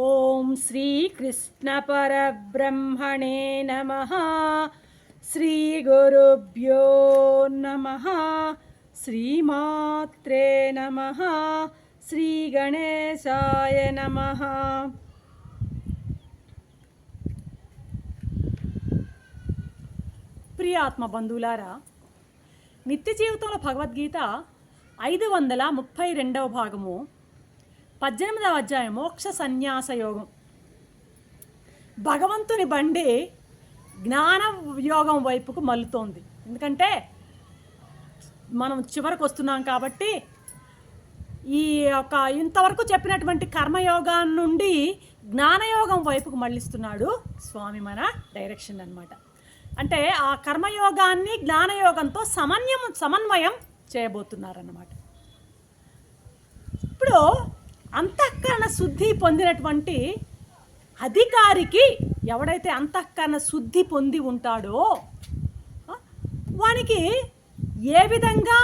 ఓం శ్రీకృష్ణపరబ్రహ్మణే నమ. శ్రీ గురుభ్యో నమ. శ్రీమాత్రే నమ. శ్రీ గణేశాయ నమ. ప్రియాత్మ బంధువులారా నిత్య జీవితంలో భగవద్గీత ఐదు వందల ముప్పై రెండవ భాగము పద్దెనిమిదవ అధ్యాయం మోక్ష సన్యాస యోగం. భగవంతుని బండి జ్ఞాన యోగం వైపుకు మల్లుతోంది. ఎందుకంటే మనం చివరకు వస్తున్నాం కాబట్టి ఈ యొక్క ఇంతవరకు చెప్పినటువంటి కర్మయోగం నుండి జ్ఞానయోగం వైపుకు మళ్ళిస్తున్నాడు స్వామి మన డైరెక్షన్ అన్నమాట. అంటే ఆ కర్మయోగాన్ని జ్ఞానయోగంతో సమన్వయం సమన్వయం చేయబోతున్నారన్నమాట. ఇప్పుడు అంతఃకరణ శుద్ధి పొందినటువంటి అధికారికి ఎవడైతే అంతఃకరణ శుద్ధి పొంది ఉంటాడో వానికి ఏ విధంగా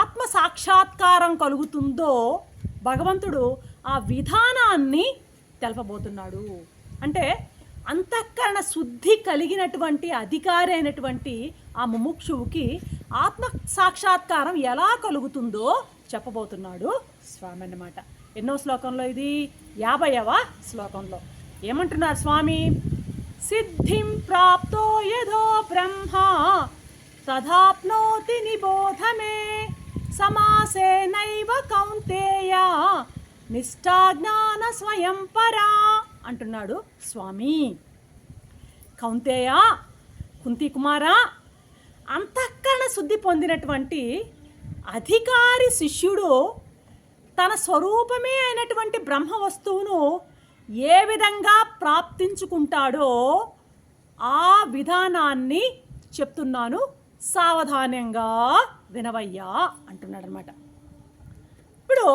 ఆత్మ సాక్షాత్కారం కలుగుతుందో భగవంతుడు ఆ విధానాన్ని తెలపబోతున్నాడు. అంటే అంతఃకరణ శుద్ధి కలిగినటువంటి అధికారి అయినటువంటి ఆ ముముక్షువుకి ఆత్మ సాక్షాత్కారం ఎలా కలుగుతుందో చెప్పబోతున్నాడు స్వామి అన్నమాట. ఎన్నో శ్లోకంలో ఇది? యాభైవ శ్లోకంలో. ఏమంటున్నారు స్వామి? సిద్ధిం ప్రాప్తో యథో బ్రహ్మ తథాప్నోతి నిబోధమే సమాసే సమాసేనైవ కౌంతేయ నిష్ఠాజ్ఞాన స్వయం పరా అంటున్నాడు స్వామి. కౌంతేయ కుంతి కుమారా అంతఃకరణ శుద్ధి పొందినటువంటి అధికారి శిష్యుడు తన స్వరూపమే అయినటువంటి బ్రహ్మ వస్తువును ఏ విధంగా ప్రాప్తించుకుంటాడో ఆ విధానాన్ని చెప్తున్నాను. సావధానంగా వినవయ్యా అంటున్నాడు అనమాట ఇప్పుడు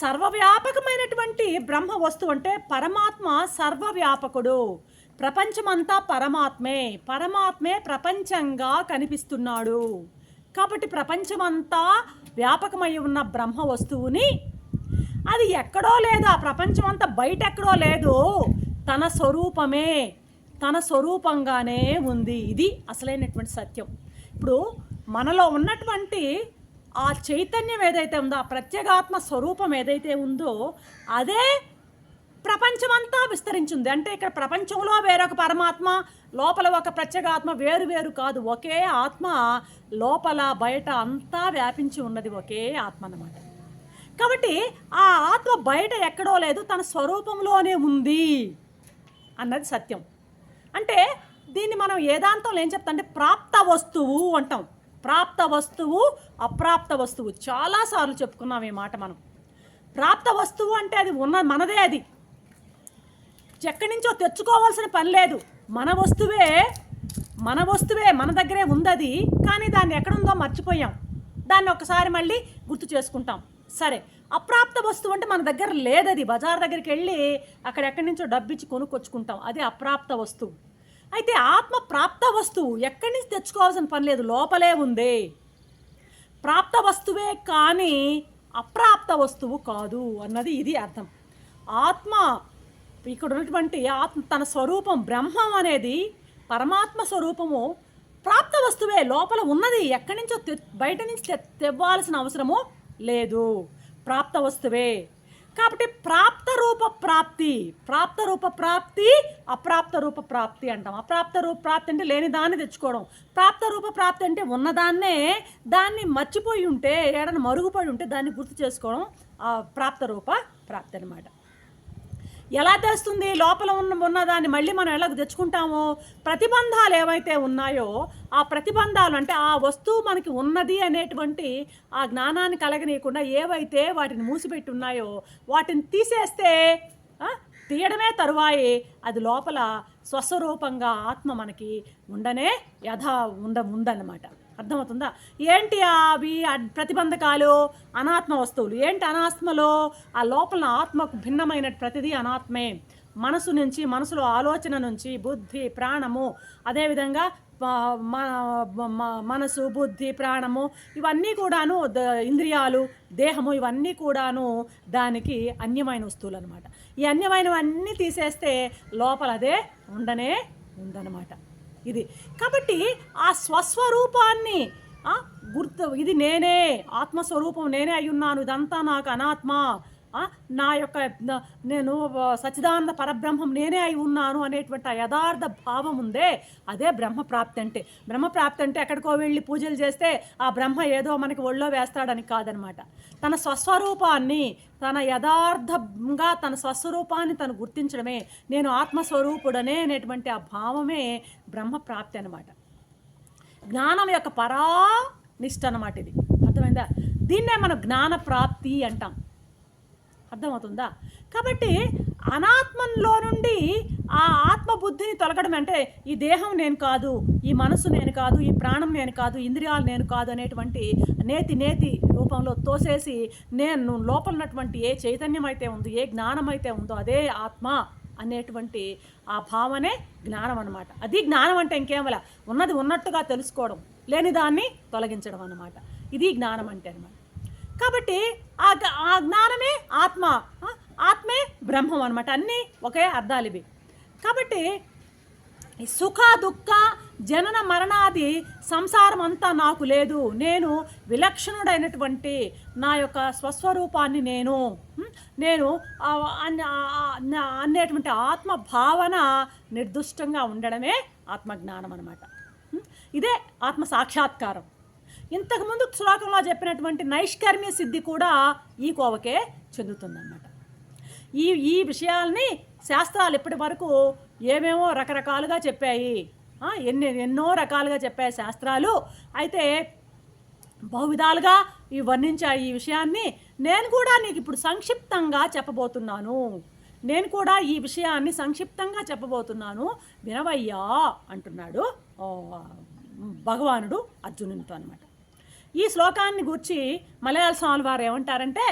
సర్వవ్యాపకమైనటువంటి బ్రహ్మ వస్తువు అంటే పరమాత్మ సర్వవ్యాపకుడు. ప్రపంచమంతా పరమాత్మే పరమాత్మే ప్రపంచంగా కనిపిస్తున్నాడు. కాబట్టి ప్రపంచమంతా వ్యాపకమై ఉన్న బ్రహ్మ వస్తువుని అది ఎక్కడో లేదు ఆ ప్రపంచం అంతా బయట ఎక్కడో లేదు. తన స్వరూపమే తన స్వరూపంగానే ఉంది. ఇది అసలైనటువంటి సత్యం. ఇప్పుడు మనలో ఉన్నటువంటి ఆ చైతన్యం ఏదైతే ఉందో ఆ ప్రత్యేగాత్మ స్వరూపం ఏదైతే ఉందో అదే ప్రపంచమంతా విస్తరించింది. అంటే ఇక్కడ ప్రపంచంలో వేరొక పరమాత్మ లోపల ఒక ప్రత్యేగాత్మ వేరు వేరు కాదు. ఒకే ఆత్మ లోపల బయట అంతా వ్యాపించి ఉన్నది ఒకే ఆత్మ అన్నమాట. కాబట్టి ఆ ఆత్మ బయట ఎక్కడో లేదు తన స్వరూపంలోనే ఉంది అన్నది సత్యం. అంటే దీన్ని మనం ఏదాంతంలో ఏం చెప్తా అంటే ప్రాప్త వస్తువు అంటాం. ప్రాప్త వస్తువు అప్రాప్త వస్తువు. చాలాసార్లు చెప్పుకున్నాం ఈ మాట మనం. ప్రాప్త వస్తువు అంటే అది ఉన్న మనదే అది. ఎక్కడి నుంచో తెచ్చుకోవాల్సిన పని లేదు. మన వస్తువే మన వస్తువే మన దగ్గరే ఉందది కానీ దాన్ని ఎక్కడుందో మర్చిపోయాం. దాన్ని ఒకసారి మళ్ళీ గుర్తు చేసుకుంటాం. సరే అప్రాప్త వస్తువు అంటే మన దగ్గర లేదది. బజార్ దగ్గరికి వెళ్ళి అక్కడ ఎక్కడి నుంచో డబ్బిచ్చి కొనుక్కొచ్చుకుంటాం. అది అప్రాప్త వస్తువు. అయితే ఆత్మ ప్రాప్త వస్తువు ఎక్కడి నుంచి తెచ్చుకోవాల్సిన పని లేదు. లోపలే ఉంది. ప్రాప్త వస్తువే కానీ అప్రాప్త వస్తువు కాదు అన్నది ఇది అర్థం. ఆత్మ ఇక్కడ ఉన్నటువంటి ఆత్మ తన స్వరూపం బ్రహ్మం అనేది పరమాత్మ స్వరూపము ప్రాప్త వస్తువే లోపల ఉన్నది. ఎక్కడి నుంచో తె బయట నుంచి తెవ్వాల్సిన అవసరము లేదు. ప్రాప్త వస్తువే. కాబట్టి ప్రాప్త రూప ప్రాప్తి ప్రాప్త రూప ప్రాప్తి అప్రాప్త రూప ప్రాప్తి అంటాం. అప్రాప్త రూప ప్రాప్తి అంటే లేని దాన్ని తెచ్చుకోవడం. ప్రాప్త రూప ప్రాప్తి అంటే ఉన్నదాన్నే దాన్ని మర్చిపోయి ఉంటే ఏడన మరుగుపడి ఉంటే దాన్ని గుర్తు చేసుకోవడం ఆ ప్రాప్త రూప ప్రాప్తి అనమాట ఎలా తెలుస్తుంది లోపల ఉన్న ఉన్నదాన్ని మళ్ళీ మనం ఎలా తెచ్చుకుంటాము? ప్రతిబంధాలు ఏవైతే ఉన్నాయో ఆ ప్రతిబంధాలు అంటే ఆ వస్తువు మనకి ఉన్నది అనేటువంటి ఆ జ్ఞానాన్ని కలగనీయకుండా ఏవైతే వాటిని మూసిపెట్టి ఉన్నాయో వాటిని తీసేస్తే తీయడమే తరువాయి. అది లోపల స్వస్వరూపంగా ఆత్మ మనకి ఉండనే యథ ఉండ ఉందన్నమాట. అర్థమవుతుందా? ఏంటి అవి ప్రతిబంధకాలు? అనాత్మ వస్తువులు. ఏంటి అనాత్మలో? ఆ లోపల ఆత్మకు భిన్నమైన ప్రతిదీ అనాత్మే. మనసు నుంచి మనసులో ఆలోచన నుంచి బుద్ధి ప్రాణము. అదేవిధంగా మనసు బుద్ధి ప్రాణము ఇవన్నీ కూడాను ద- ఇంద్రియాలు దేహము ఇవన్నీ కూడాను దానికి అన్యమైన వస్తువులు అనమాట ఈ అన్యమైనవన్నీ తీసేస్తే లోపల అదే ఉండనే ఉందన్నమాట. ఇది. కాబట్టి ఆ స్వస్వరూపాన్ని గుర్తు ఇది నేనే ఆత్మస్వరూపం నేనే అయి ఉన్నాను ఇదంతా నాకు అనాత్మ. నా యొక్క నేను సచిదానంద పరబ్రహ్మం నేనే అయి ఉన్నాను అనేటువంటి ఆ యథార్థ భావం ఉందే అదే బ్రహ్మప్రాప్తి అంటే. బ్రహ్మప్రాప్తి అంటే ఎక్కడికో వెళ్ళి పూజలు చేస్తే ఆ బ్రహ్మ ఏదో మనకి ఒళ్ళో వేస్తాడని కాదనమాట. తన స్వస్వరూపాన్ని తన యథార్థంగా తన స్వస్వరూపాన్ని తను గుర్తించడమే నేను ఆత్మస్వరూపుడనే అనేటువంటి ఆ భావమే బ్రహ్మప్రాప్తి అనమాట జ్ఞానం యొక్క పరా నిష్ట అనమాట ఇది. అర్థమైందా? దీన్నే మనం జ్ఞాన ప్రాప్తి అంటాం. అర్థమవుతుందా? కాబట్టి అనాత్మంలో నుండి ఆ ఆత్మబుద్ధిని తొలగడం అంటే ఈ దేహం నేను కాదు ఈ మనసు నేను కాదు ఈ ప్రాణం నేను కాదు ఇంద్రియాలు నేను కాదు అనేటువంటి నేతి నేతి రూపంలో తోసేసి నేను లోపల ఉన్నటువంటి ఏ చైతన్యం అయితే ఉందో ఏ జ్ఞానం అయితే ఉందో అదే ఆత్మ అనేటువంటి ఆ భావనే జ్ఞానం అన్నమాట. అది జ్ఞానం అంటే ఇంకేమల ఉన్నది ఉన్నట్టుగా తెలుసుకోవడం లేని దాన్ని తొలగించడం అన్నమాట. ఇది జ్ఞానం అంటే అనమాట కాబట్టి ఆ ఆ జ్ఞానమే ఆత్మ ఆత్మే బ్రహ్మం అనమాట అన్నీ ఒకే అర్థాలు ఇవి. కాబట్టి సుఖ దుఃఖ జనన మరణాది సంసారం అంతా నాకు లేదు. నేను విలక్షణుడైనటువంటి నా యొక్క స్వస్వరూపాన్ని నేను నేను అనేటువంటి ఆత్మ భావన నిర్దుష్టంగా ఉండడమే ఆత్మజ్ఞానం అనమాట ఇదే ఆత్మ సాక్షాత్కారం. ఇంతకుముందు శ్లోకంలో చెప్పినటువంటి నైష్కర్మ్య సిద్ధి కూడా ఈ కోవకే చెందుతుందన్నమాట. ఈ ఈ విషయాల్ని శాస్త్రాలు ఇప్పటి వరకు ఏమేమో రకరకాలుగా చెప్పాయి. ఎన్ని ఎన్నో రకాలుగా చెప్పాయి శాస్త్రాలు. అయితే బహువిధాలుగా ఈ వర్ణించాయి ఈ విషయాన్ని. నేను కూడా నీకు ఇప్పుడు సంక్షిప్తంగా చెప్పబోతున్నాను. నేను కూడా ఈ విషయాన్ని సంక్షిప్తంగా చెప్పబోతున్నాను. వినవయ్యా అంటున్నాడు భగవానుడు అర్జునునితో అనమాట ఈ శ్లోకాన్ని గురించి మలయాళ స్వామి వారు ఏమంటారంటే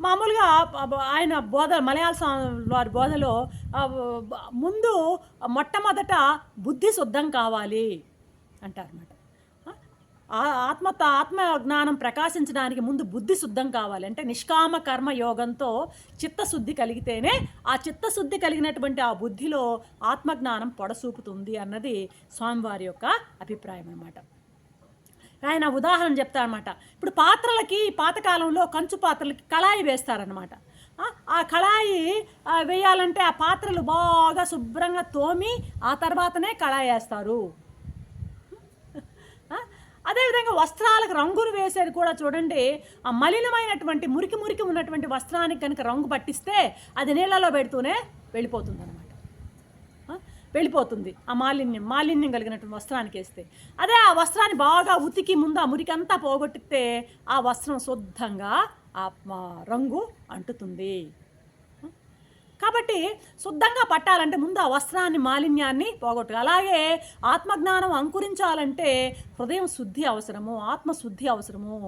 మామూలుగా ఆయన బోధ మలయాళ స్వామి వారి బోధలో ముందు మొట్టమొదట బుద్ధి శుద్ధం కావాలి అంటారన్నమాట. ఆత్మ ఆత్మ జ్ఞానం ప్రకాశించడానికి ముందు బుద్ధి శుద్ధం కావాలి. అంటే నిష్కామ కర్మ యోగంతో చిత్తశుద్ధి కలిగితేనే ఆ చిత్తశుద్ధి కలిగినటువంటి ఆ బుద్ధిలో ఆత్మజ్ఞానం పొడసూపుతుంది అన్నది స్వామివారి యొక్క అభిప్రాయం అన్నమాట. ఆయన ఉదాహరణ చెప్తారనమాట ఇప్పుడు పాత్రలకి పాతకాలంలో కంచు పాత్రలకి కళాయి వేస్తారనమాట ఆ, ఆ కళాయి వేయాలంటే ఆ పాత్రలు బాగా శుభ్రంగా తోమి ఆ తర్వాతనే కళాయి వేస్తారు. అదేవిధంగా వస్త్రాలకు రంగులు వేసేది కూడా చూడండి ఆ మలినమైనటువంటి మురికి మురికి ఉన్నటువంటి వస్త్రానికి కనుక రంగు పట్టిస్తే అది నీళ్ళలో పెడుతూనే వెళ్ళిపోతుంది వెళ్ళిపోతుంది. ఆ మాలిన్యం మాలిన్యం కలిగినటువంటి వస్త్రానికి వేస్తే. అదే ఆ వస్త్రాన్ని బాగా ఉతికి ముందు ఆ మురికంతా పోగొట్టితే ఆ వస్త్రం శుద్ధంగా ఆ రంగు అంటుతుంది. కాబట్టి శుద్ధంగా పట్టాలంటే ముందు ఆ వస్త్రాన్ని మాలిన్యాన్ని పోగొట్టు అలాగే ఆత్మజ్ఞానం అంకురించాలంటే హృదయం శుద్ధి అవసరము ఆత్మశుద్ధి అవసరము.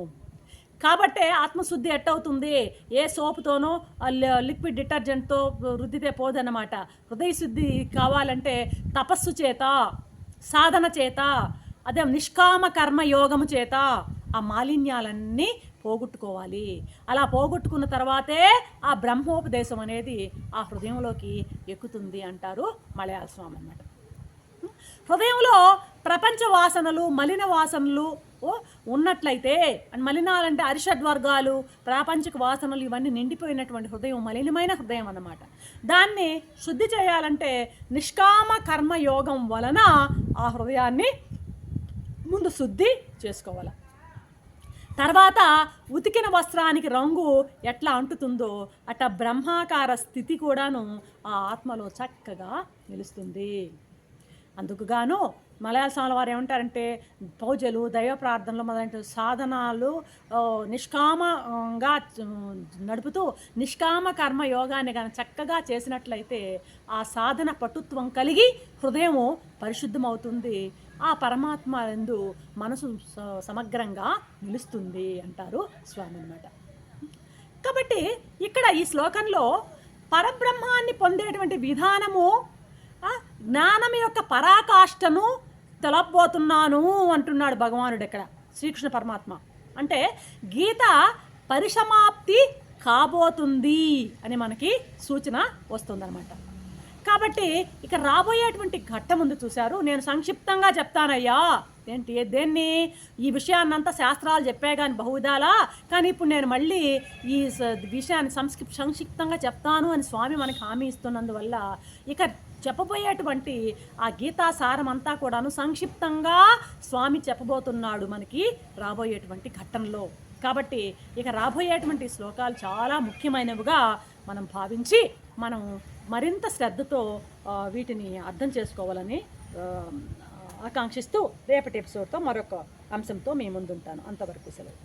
కాబట్టే ఆత్మశుద్ధి ఎట్టవుతుంది? ఏ సోపుతోనో లి- లిక్విడ్ డిటర్జెంట్తో రుద్దితే పోదన్నమాట. హృదయ శుద్ధి కావాలంటే తపస్సు చేత సాధన చేత అదే నిష్కామ కర్మ యోగము చేత ఆ మాలిన్యాలన్నీ పోగొట్టుకోవాలి. అలా పోగొట్టుకున్న తర్వాతే ఆ బ్రహ్మోపదేశం అనేది ఆ హృదయంలోకి ఎక్కుతుంది అంటారు మలయాళ స్వామి అన్నమాట. హృదయంలో ప్రపంచ వాసనలు మలిన వాసనలు ఉన్నట్లయితే అండ్ మలినాలంటే అరిషడ్ వర్గాలు ప్రాపంచిక వాసనలు ఇవన్నీ నిండిపోయినటువంటి హృదయం మలినమైన హృదయం అన్నమాట. దాన్ని శుద్ధి చేయాలంటే నిష్కామ కర్మయోగం వలన ఆ హృదయాన్ని ముందు శుద్ధి చేసుకోవాలి. తర్వాత ఉతికిన వస్త్రానికి రంగు ఎట్లా అంటుతుందో అట్లా బ్రహ్మాకార స్థితి కూడాను ఆ ఆత్మలో చక్కగా నిలుస్తుంది. అందుకుగాను మలయాళ స్వామి వారు ఏమంటారంటే పూజలు దైవ ప్రార్థనలు మొదలైన సాధనాలు నిష్కామంగా నడుపుతూ నిష్కామ కర్మ యోగాన్ని కానీ చక్కగా చేసినట్లయితే ఆ సాధన పటుత్వం కలిగి హృదయము పరిశుద్ధమవుతుంది. ఆ పరమాత్మ ఎందు మనసు స- సమగ్రంగా నిలుస్తుంది అంటారు స్వామి అన్నమాట కాబట్టి ఇక్కడ ఈ శ్లోకంలో పరబ్రహ్మాన్ని పొందేటువంటి విధానము జ్ఞానం యొక్క పరాకాష్ఠను తెలపబోతున్నాను అంటున్నాడు భగవానుడు ఇక్కడ శ్రీకృష్ణ పరమాత్మ. అంటే గీత పరిసమాప్తి కాబోతుంది అని మనకి సూచన వస్తుందన్నమాట. కాబట్టి ఇక రాబోయేటువంటి ఘట్టం ఉంది చూశారు. నేను సంక్షిప్తంగా చెప్తానయ్యా. ఏంటి? దేన్ని? ఈ విషయాన్నంతా శాస్త్రాలు చెప్పే కానీ బహుదాలా కానీ ఇప్పుడు నేను మళ్ళీ ఈ స- విషయాన్ని సంస్కి సంక్షిప్తంగా చెప్తాను అని స్వామి మనకి హామీ ఇస్తున్నందువల్ల ఇక చెప్పబోయేటువంటి ఆ గీతా సారం అంతా కూడాను సంక్షిప్తంగా స్వామి చెప్పబోతున్నాడు మనకి రాబోయేటువంటి ఘట్టంలో. కాబట్టి ఇక రాబోయేటువంటి శ్లోకాలు చాలా ముఖ్యమైనవిగా మనం భావించి మనం మరింత శ్రద్ధతో వీటిని అర్థం చేసుకోవాలని ఆకాంక్షిస్తూ రేపటి ఎపిసోడ్తో మరొక అంశంతో మీ ముందుంటాను. అంతవరకు సెలవు.